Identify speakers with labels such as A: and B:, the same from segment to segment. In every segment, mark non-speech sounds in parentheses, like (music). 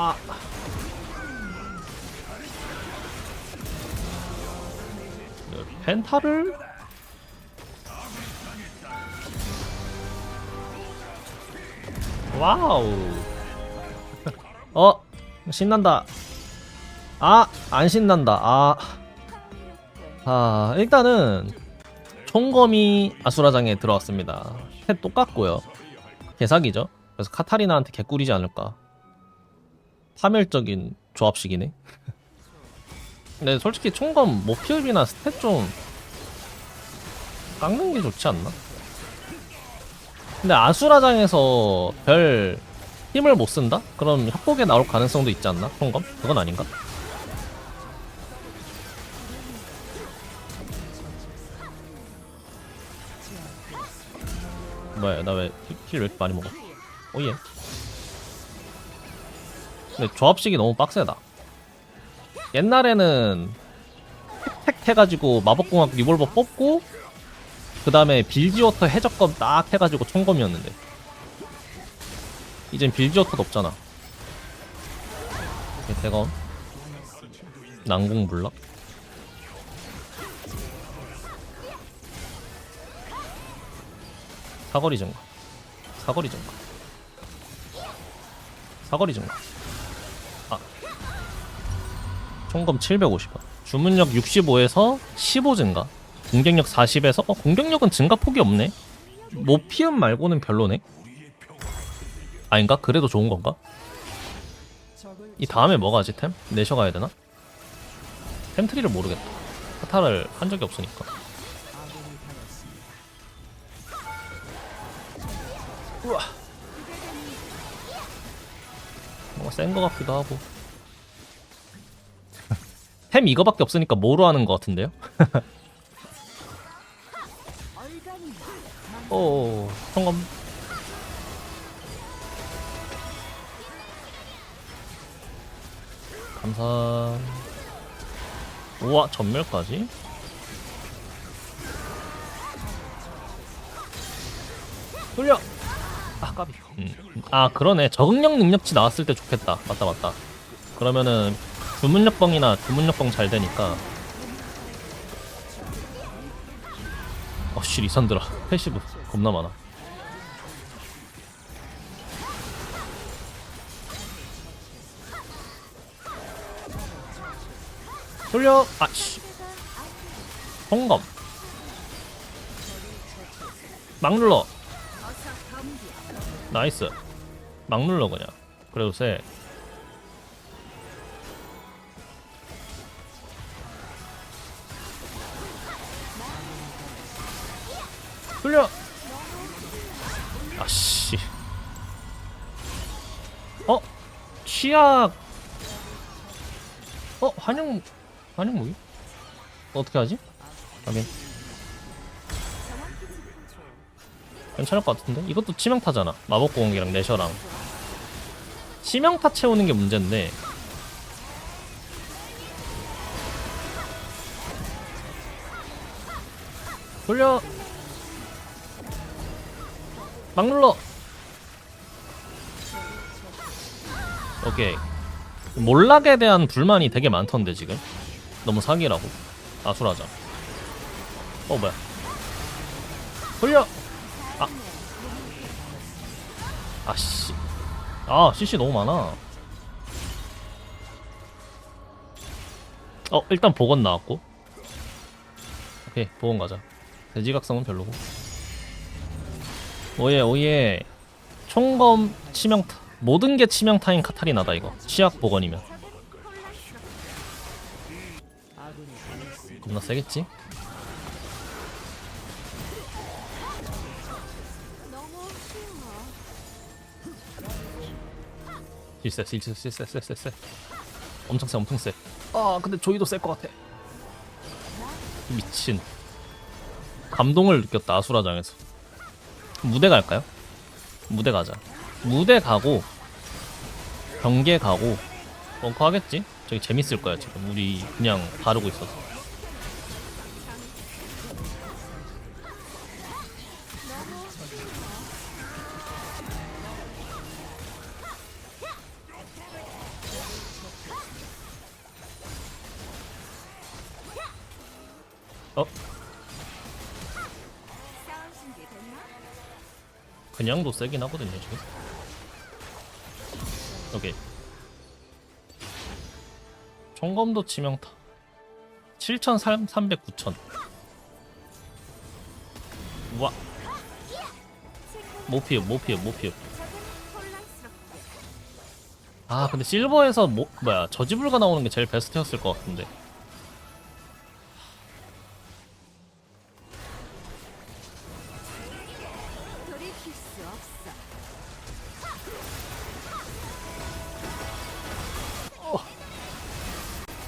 A: 아. 펜타를? 와우. (laughs) 어 신난다. 아 안 신난다. 아, 아 일단은 총검이 아수라장에 들어왔습니다. 셋 똑같고요. 개사기죠. 그래서 카타리나한테 개꿀이지 않을까 파멸적인 조합식이네 근데 솔직히 총검 모피업이나 스탯 좀 깎는 게 좋지 않나? 근데 아수라장에서 별 힘을 못 쓴다? 그럼 협곡에 나올 가능성도 있지 않나? 총검? 그건 아닌가? 뭐야 나 왜 힐 왜 많이 먹어 오예 근데 조합식이 너무 빡세다. 옛날에는 택택 해가지고 마법공학 리볼버 뽑고 그 다음에 빌지워터 해적검 딱 해가지고 총검이었는데. 이젠 빌지워터도 없잖아. 대검. 난공불락? 사거리 증가? 사거리 증가? 사거리 증가 총검 750원 주문력 65에서 15 증가 공격력 40에서 어 공격력은 증가 폭이 없네 모피움 말고는 별로네 아닌가? 그래도 좋은 건가? 이 다음에 뭐가 하지 템? 내셔 가야 되나? 템 트리를 모르겠다 카타를 한 적이 없으니까 우와 뭔가 센 거 같기도 하고 템 이거밖에 없으니까 뭐로 하는 거 같은데요? 오 (laughs) 성검. 감사. 우와 전멸까지? 돌려! 아 까비. 음. 아 그러네. 적응력 능력치 나왔을 때 좋겠다. 맞다 맞다. 그러면은 주문력뻥이나 주문력뻥 잘 되니까. 어씨 리산드라. 패시브. 겁나 많아. 돌려! 아씨. 홍검. 막 눌러. 나이스. 막 눌러 그냥. 그래도 세 취약. 어 환영 환영 무기 어떻게 하지? 확인. 괜찮을 것 같은데? 이것도 치명타잖아. 마법공이랑 내셔랑. 치명타 채우는 게 문제인데. 돌려. 막 눌러 오케이 몰락에 대한 불만이 되게 많던데 지금? 너무 사기라고. 아수라자. 어 뭐야. 돌려! 아. 아씨. 아 CC 너무 많아. 어 일단 복원 나왔고. 오케이 복원 가자. 돼지각성은 별로고. 오예 오예. 총검 치명타 모든 게 치명타인 카타리나다 이거. 치약 복원이면. 겁나 세겠지? 실세 실세 실세 실세 세. 엄청 세 엄청 세아 근데 조이도 셀 것 같아. 미친. 감동을 느꼈다 아수라장에서. 무대 갈까요? 무대 가자 무대 가고 경계 가고 벙커 하겠지? 저기 재밌을 거야 지금 우리 그냥 바르고 있어서 어? 그냥도 세긴 하거든요 지금 오케이. 총검도 치명타. 7,300, 9,000 우와. 피해
B: 적은 혼란스럽게
A: 아 근데 실버에서 뭐 뭐야 저지불가 나오는 게 제일 베스트였을 것 같은데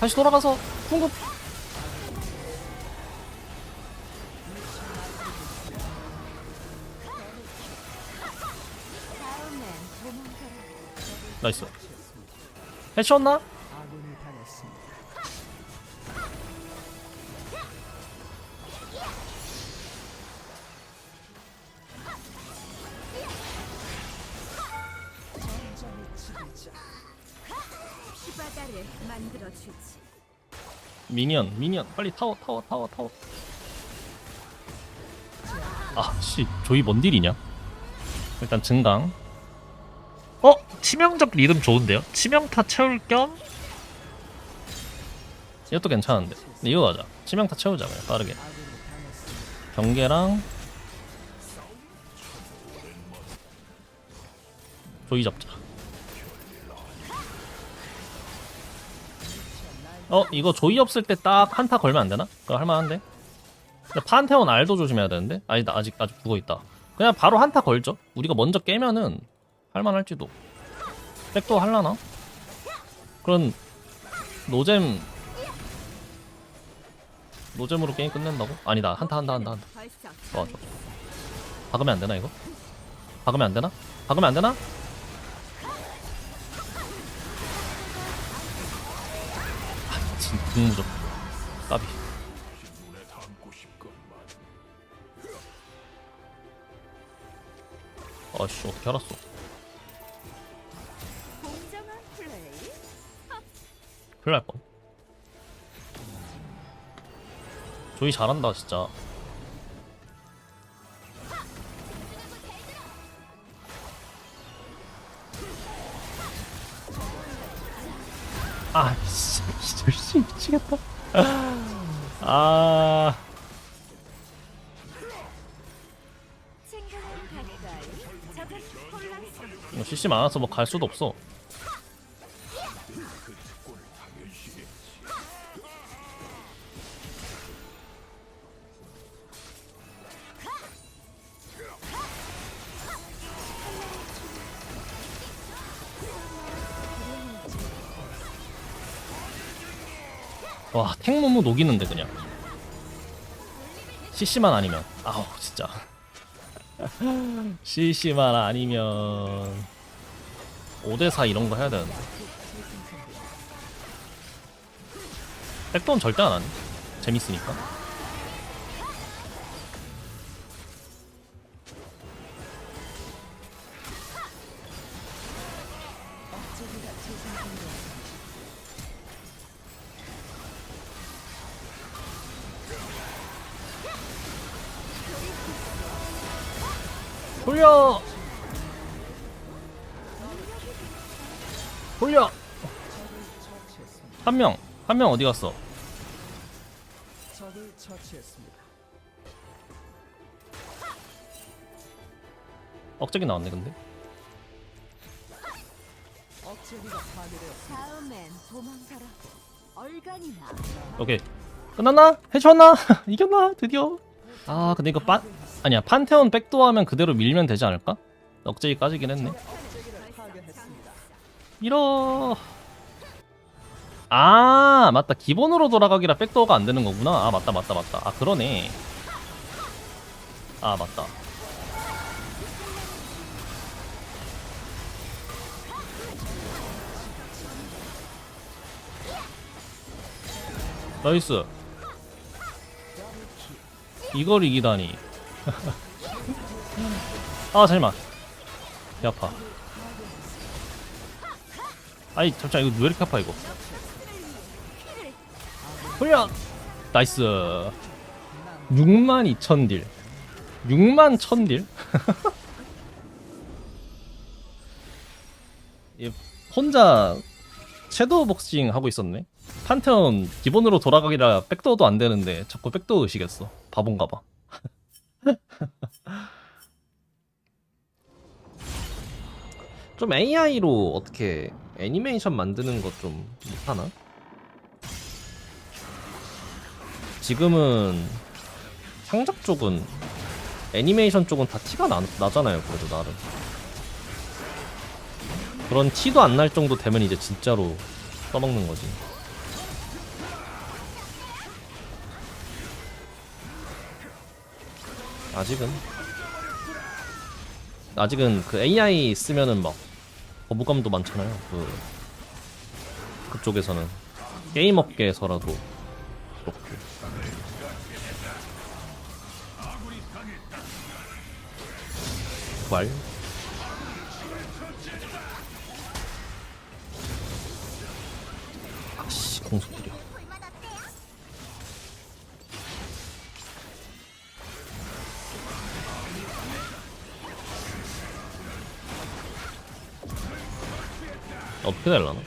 A: 다시 돌아가서 궁극. 나이스 해치웠나?
B: 만들어 주지.
A: 미니언 미니언. 빨리 타워 타워 타워 타워. 아씨. 조이 뭔 딜이냐? 일단 증강. 어? 치명적 리듬 좋은데요? 치명타 채울 겸? 이것도 괜찮은데. 근데 이거 가자. 치명타 채우자 그냥 빠르게. 경계랑. 조이 잡자 어 이거 조이 없을 때 딱 한타 걸면 안 되나? 그거 할만한데? 판테온 알도 조심해야 되는데? 아니다 아직 아직 죽어 있다. 그냥 바로 한타 걸죠. 우리가 먼저 깨면은 할만할지도. 백도 할라나? 그런 노잼 노잼으로 게임 끝낸다고? 아니다 한타 한다 한다.
B: 벌써
A: 좋아 좋아. 박으면 안 되나 이거? 박으면 안 되나? 박으면 안 되나? 국무적 까비. 아씨 어떻게 알았어? 큰일 날 뻔. 조이 잘한다 진짜. 아, 씨, 이절 씨 미치겠다. 아. 이거 CC 많아서 뭐 갈 수도 없어. 와, 탱무무 녹이는데 그냥. CC만 아니면. 아우, 진짜. CC만 아니면 5대4 이런 거 해야 되는데 백도는 절대 안 하네 재밌으니까 돌려 돌려 한 명 한 명 어디 갔어
C: 적을 처치했습니다.
A: 억제기 나왔네 근데.
B: 다음엔 도망가라. 얼간이나.
A: 오케이 끝났나 해쳤나 (laughs) 이겼나 드디어 아 근데 이거 판 아니야 판테온 백도 하면 그대로 밀면 되지 않을까? 억제기 까지긴 했네. 밀어. 아 맞다. 기본으로 돌아가기라 백도어가 안 되는 거구나. 아 맞다 맞다 맞다. 아 그러네. 아 맞다. 나이스 이걸 이기다니. (laughs) 아 잠시만. 배 아파. 아이 잠시만. 이거 왜 이렇게 아파 이거? 돌려 나이스. 6만 2천 딜. 6만 1000 딜? 얘 (laughs) 혼자 섀도우 복싱 하고 있었네 판테온 기본으로 돌아가기라 백도어도 안 되는데 자꾸 백도어 의식했어. 바본가 봐. (laughs) 좀 AI로 어떻게 애니메이션 만드는 것 좀 못하나? 지금은 상작 쪽은 애니메이션 쪽은 다 티가 나, 나잖아요 그래도 나름. 그런 티도 안 날 정도 되면 이제 진짜로 써먹는 거지 아직은? 아직은 그 AI 쓰면은 막 거부감도 많잖아요. 그 그쪽에서는. 게임 업계에서라도. 그렇고 말 어떻게 될라나?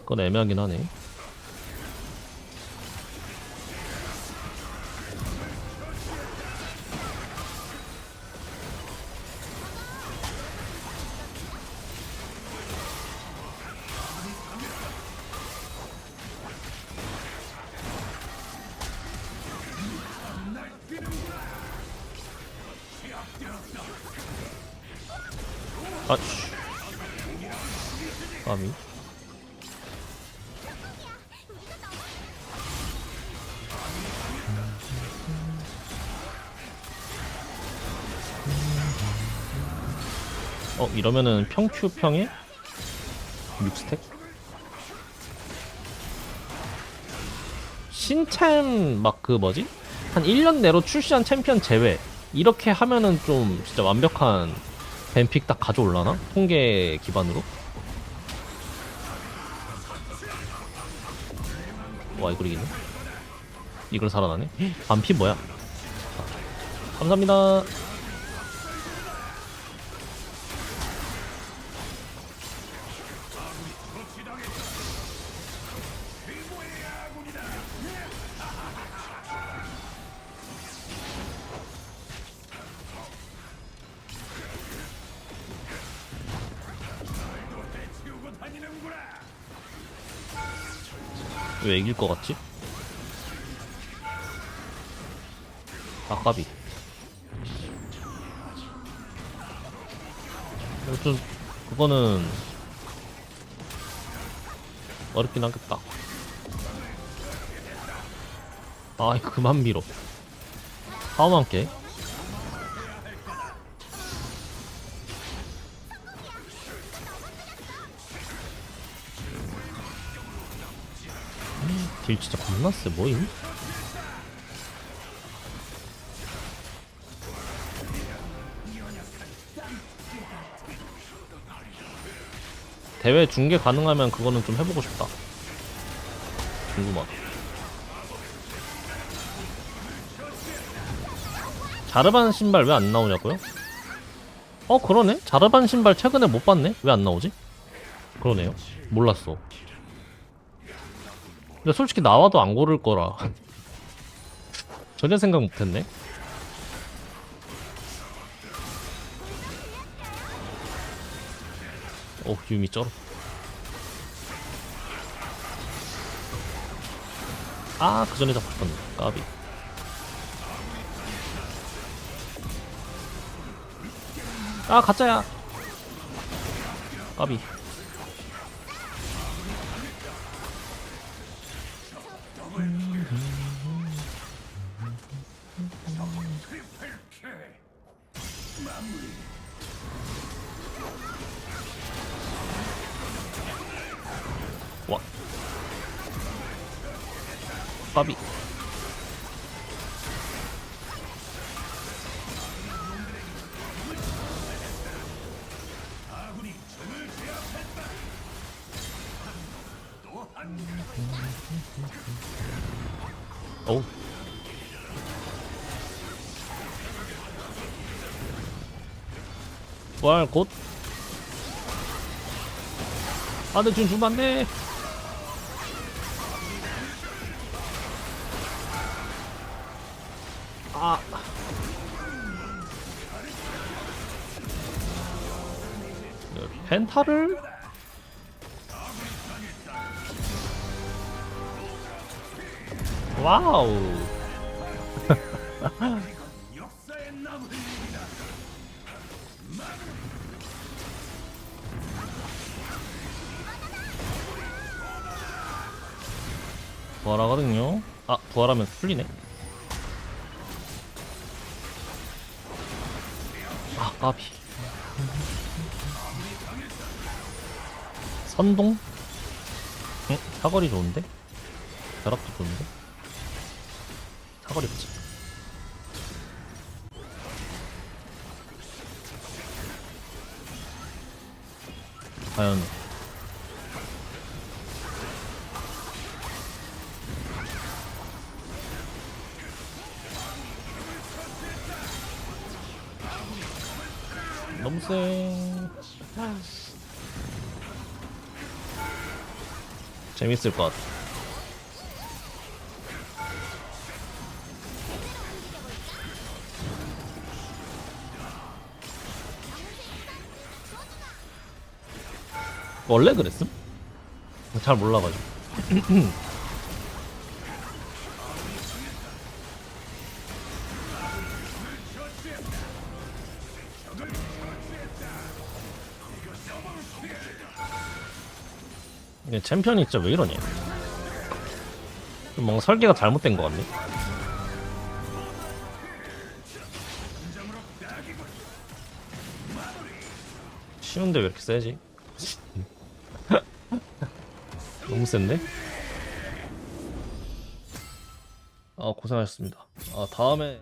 A: 그건 애매하긴 하네. 아씨. 까미. 어 이러면은 평큐 평에 6스택? 신챔 막 그 뭐지? 한 1년 내로 출시한 챔피언 제외 이렇게 하면은 좀 진짜 완벽한 뱀픽 딱 가져올라나? 통계 기반으로? 와 이걸 이기네 이걸 살아나네? 반피 뭐야? 감사합니다 왜 이길 것 같지? 아까비. 좀 그거는 어렵긴 하겠다. 아이 그만 밀어. 다음 함께 딜 진짜 겁나 세 뭐임? 대회 중계 가능하면 그거는 좀 해보고 싶다. 궁금하다. 자르반 신발 왜 안 나오냐고요? 어 그러네? 자르반 신발 최근에 못 봤네? 왜 안 나오지? 그러네요. 몰랐어. 근데 솔직히 나와도 안 고를 거라. 전혀 생각 못했네. 어, 유미 쩔어. 아, 그 전에 잡고 싶었네. 까비. 아, 가짜야. 까비. 어우. 부활 곧. 아, 내 지금 주면 안 돼. 아. 네, 펜타를? 와우. 부활하거든요. 아, 부활하면 풀리네. 아, 까비. 선동? 응? 사거리 좋은데? 벼락도 좋은데? 사거리 보자. 과연 너무 세. 재밌을 것 같아. 원래 그랬음? 잘 몰라가지고. 이게 챔피언이 진짜 왜 이러냐? 좀 뭔가 설계가 잘못된 것 같네. 쉬운데 왜 이렇게 세지? (laughs) 너무 센데? 아 고생하셨습니다. 아 다음에